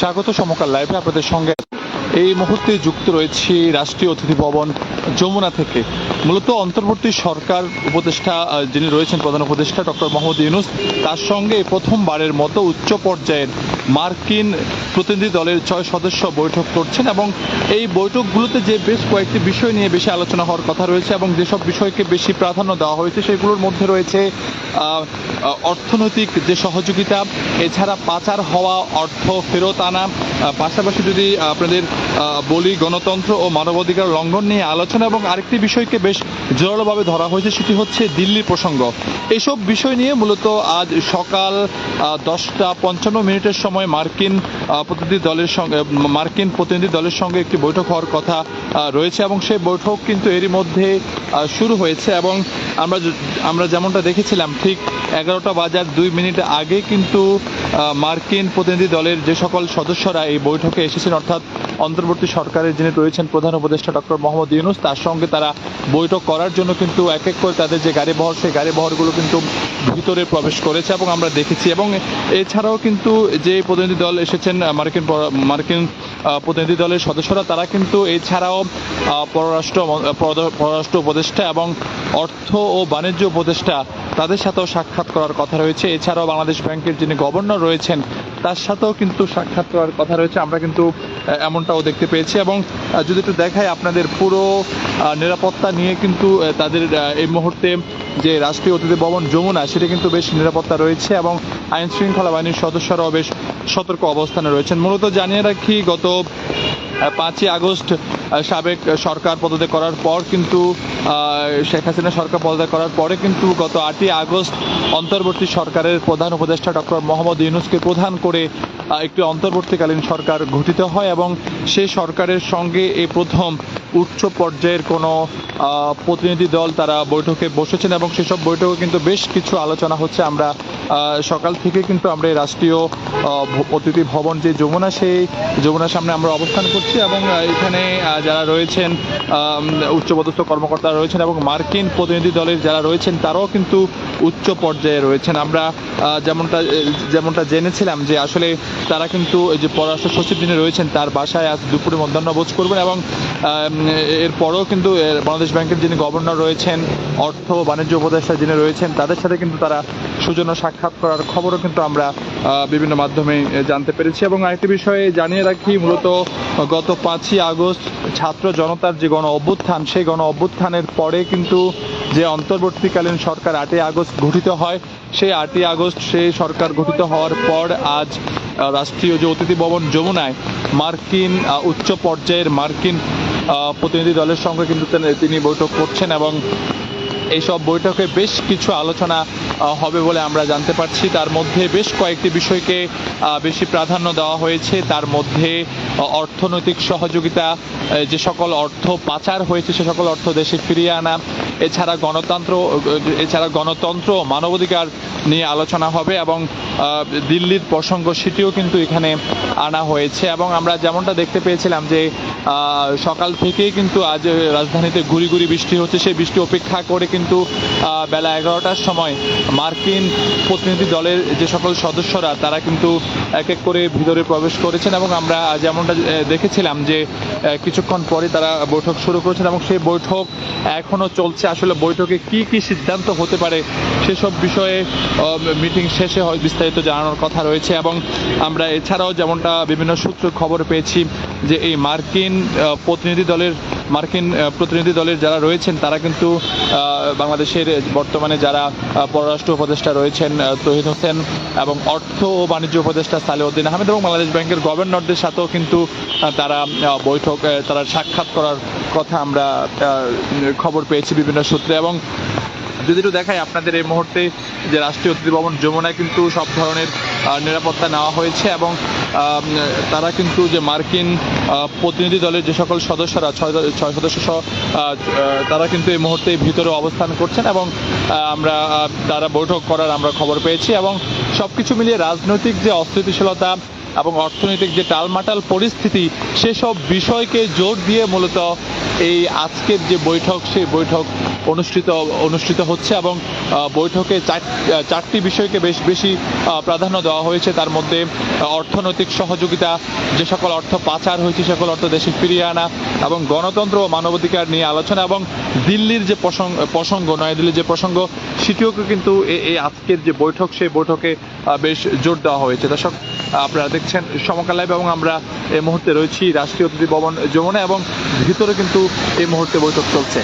স্বাগত সমকাল লাইভে আপনাদের সঙ্গে। এই মুহূর্তে যুক্ত রয়েছি রাষ্ট্রীয় অতিথি ভবন যমুনা থেকে। মূলত অন্তর্বর্তী সরকার উপদেষ্টা যিনি রয়েছেন প্রধান উপদেষ্টা ডক্টর মোহাম্মদ ইউনুস, তার সঙ্গে প্রথমবারের মতো উচ্চ পর্যায়ের মার্কিন প্রতিনিধি দলের ছয় সদস্য বৈঠক করছেন এবং এই বৈঠকগুলোতে যে বেশ কয়েকটি বিষয় নিয়ে বেশি আলোচনা হওয়ার কথা রয়েছে এবং যেসব বিষয়কে বেশি প্রাধান্য দেওয়া হয়েছে সেগুলোর মধ্যে রয়েছে অর্থনৈতিক যে সহযোগিতা, এছাড়া পাচার হওয়া অর্থ ফেরত আনা পাশাপাশি যদি আপনাদের বলি গণতন্ত্র ও মানবাধিকার লঙ্ঘন নিয়ে আলোচনা এবং আরেকটি বিষয়কে বেশ জোরালোভাবে ধরা হয়েছে সেটি হচ্ছে দিল্লির প্রসঙ্গ। এইসব বিষয় নিয়ে মূলত আজ সকাল দশটা পঞ্চান্ন মিনিটের সময় মার্কিন প্রতিনিধি দলের সঙ্গে মার্কিন প্রতিনিধি দলের সঙ্গে একটি বৈঠক হওয়ার কথা রয়েছে এবং সেই বৈঠক কিন্তু এরই মধ্যে শুরু হয়েছে এবং আমরা আমরা যেমনটা দেখেছিলাম, ঠিক এগারোটা বাজার দুই মিনিট আগে কিন্তু মার্কিন প্রতিনিধি দলের যে সকল সদস্যরা এই বৈঠকে এসেছেন, অর্থাৎ অন্তর্বর্তী সরকারের যিনি রয়েছেন, প্রধান উপদেষ্টা ডক্টর মোহাম্মদ ইউনুস, তার সঙ্গে তারা বৈঠক করার জন্য কিন্তু এক এক করে তাদের যে গাড়ি বহর সেই গাড়ি বহরগুলো কিন্তু ভিতরে প্রবেশ করেছে এবং আমরা দেখেছি। এবং এছাড়াও কিন্তু যে প্রতিনিধি দল এসেছেন মার্কিন মার্কিন প্রতিনিধি দলের সদস্যরা, তারা কিন্তু এছাড়াও পররাষ্ট্র পররাষ্ট্র উপদেষ্টা এবং অর্থ ও বাণিজ্য উপদেষ্টা তাদের সাথেও সাক্ষাৎ করার কথা রয়েছে। এছাড়াও বাংলাদেশ ব্যাংকের যিনি গভর্নর রয়েছেন, তার সাথেও কিন্তু সাক্ষাৎ করার কথা রয়েছে। আমরা কিন্তু এমনটাও দেখতে পেয়েছি এবং যদি একটু দেখাই আপনাদের পুরো নিরাপত্তা নিয়ে কিন্তু তাদের এই মুহূর্তে যে রাষ্ট্রীয় অতিথি ভবন যমুনা, সেটা কিন্তু বেশ নিরাপত্তা রয়েছে এবং আইন শৃঙ্খলা বাহিনীর সদস্যরাও বেশ সতর্ক অবস্থানে রয়েছেন। মূলত জানিয়ে রাখি, গত পাঁচই আগস্ট সাবেক সরকার পদত্যাগ করার পর কিন্তু শেখ হাসিনা সরকার পদত্যাগ করার পরে কিন্তু গত আটই আগস্ট অন্তর্বর্তী সরকারের প্রধান উপদেষ্টা ডক্টর মোহাম্মদ ইউনুসকে প্রধান করে একটি অন্তর্বর্তীকালীন সরকার গঠিত হয় এবং সেই সরকারের সঙ্গে এই প্রথম উচ্চ পর্যায়ের কোনো প্রতিনিধি দল তারা বৈঠকে বসেছেন এবং সেসব বৈঠকে কিন্তু বেশ কিছু আলোচনা হচ্ছে। আমরা সকাল থেকে কিন্তু আমরা এই রাষ্ট্রীয় অতিথি ভবন যে যমুনা, সেই যমুনার সামনে আমরা অবস্থান করছি এবং এখানে যারা রয়েছেন উচ্চপদস্থ কর্মকর্তারা রয়েছেন এবং মার্কিন প্রতিনিধি দলের যারা রয়েছেন, তারাও কিন্তু উচ্চ পর্যায়ে রয়েছেন। আমরা যেমনটা যেমনটা জেনেছিলাম যে আসলে তারা কিন্তু যে পররাষ্ট্র সচিব যিনি রয়েছেন, তার বাসায় আজ দুপুরে মধ্যাহ্নভোজ করবেন এবং এরপরেও কিন্তু বাংলাদেশ ব্যাংকের যিনি গভর্নর রয়েছেন, অর্থ বাণিজ্য উপদেষ্টা যিনি রয়েছেন, তাদের সাথে কিন্তু তারা সুজন্য সাক্ষাৎ করার খবরও কিন্তু আমরা বিভিন্ন মাধ্যমে জানতে পেরেছি এবং আরেকটি বিষয়ে জানিয়ে রাখি, মূলত গত পাঁচই আগস্ট ছাত্র জনতার যে গণ অভ্যুত্থান, সেই গণ অভ্যুত্থানের পরে কিন্তু যে অন্তর্বর্তীকালীন সরকার আটই আগস্ট গঠিত হয়, সেই আটই আগস্ট সেই সরকার গঠিত হওয়ার পর আজ রাষ্ট্রীয় যে অতিথি ভবন যমুনায় মার্কিন উচ্চ পর্যায়ের মার্কিন প্রতিনিধি দলের সঙ্গে কিন্তু তিনি- বৈঠক করছেন এবং এইসব বৈঠকে বেশ কিছু আলোচনা হবে বলে আমরা জানতে পারছি। তার মধ্যে বেশ কয়েকটি বিষয়কে বেশি প্রাধান্য দেওয়া হয়েছে। তার মধ্যে অর্থনৈতিক সহযোগিতা যে সকল অর্থ পাচার হয়েছে, সে সকল অর্থ দেশে ফিরিয়ে আনা এছাড়া গণতন্ত্র এছাড়া গণতন্ত্র মানবাধিকার নিয়ে আলোচনা হবে এবং দিল্লির প্রসঙ্গ সেটিও কিন্তু এখানে আনা হয়েছে এবং আমরা যেমনটা দেখতে পেয়েছিলাম যে সকাল থেকেই কিন্তু আজ রাজধানীতে গুড়ি গুড়ি বৃষ্টি হচ্ছে। সেই বৃষ্টি অপেক্ষা করে কিন্তু বেলা এগারোটার সময় মার্কিন প্রতিনিধি দলের যে সকল সদস্যরা, তারা কিন্তু এক এক করে ভিতরে প্রবেশ করেছেন এবং আমরা যেমনটা দেখেছিলাম যে কিছুক্ষণ পরে তারা বৈঠক শুরু করেছেন এবং সেই বৈঠক এখনও চলছে। আসলে বৈঠকে কি কি সিদ্ধান্ত হতে পারে সেসব বিষয়ে মিটিং শেষে হয় বিস্তারিত জানানোর কথা রয়েছে এবং আমরা এছাড়াও যেমনটা বিভিন্ন সূত্র খবর পেয়েছি যে এই মার্কিন প্রতিনিধি দলের মার্কিন প্রতিনিধি দলের যারা রয়েছেন, তারা কিন্তু বাংলাদেশের বর্তমানে যারা পররাষ্ট্র উপদেষ্টা রয়েছেন তহিদ হোসেন এবং অর্থ ও বাণিজ্য উপদেষ্টা সালেউদ্দিন আহমেদ এবং বাংলাদেশ ব্যাংকের গভর্নরদের সাথেও কিন্তু তারা বৈঠক তারা সাক্ষাৎ করার কথা আমরা খবর পেয়েছি বিভিন্ন সূত্রে এবং যদি একটু দেখাই আপনাদের এই মুহূর্তে যে রাষ্ট্রীয় অতিথি ভবন, যমুনায় কিন্তু সব ধরনের নিরাপত্তা নেওয়া হয়েছে এবং তারা কিন্তু যে মার্কিন প্রতিনিধি দলের যে সকল সদস্যরা, ছয় ছয় সদস্য সহ তারা কিন্তু এই মুহূর্তে ভিতরে অবস্থান করছেন এবং আমরা তারা বৈঠক করার আমরা খবর পেয়েছি এবং সব কিছু মিলিয়ে রাজনৈতিক যে অস্থিতিশীলতা এবং অর্থনৈতিক যে টালমাটাল পরিস্থিতি, সেসব বিষয়কে জোর দিয়ে মূলত এই আজকের যে বৈঠক, সেই বৈঠক অনুষ্ঠিত অনুষ্ঠিত হচ্ছে এবং বৈঠকে চার- চারটি বিষয়কে বেশ, বেশি প্রাধান্য দেওয়া হয়েছে, তার মধ্যে অর্থনৈতিক সহযোগিতা, যে সকল অর্থ পাচার হয়েছে সকল অর্থ দেশে ফিরিয়ে আনা এবং গণতন্ত্র ও মানবাধিকার নিয়ে আলোচনা এবং দিল্লির যে প্রসঙ্গ, নয়াদিল্লির যে প্রসঙ্গ সেটিওকে কিন্তু এই আজকের যে বৈঠক, সেই বৈঠকে বেশ জোর দেওয়া হয়েছে। দর্শক, আপনারা দেখছেন সমকাল লাইভ এবং আমরা এই মুহূর্তে রয়েছি রাষ্ট্রীয় অতিথি ভবন যমুনা এবং ভিতরে কিন্তু এই মুহূর্তে বৈঠক চলছে।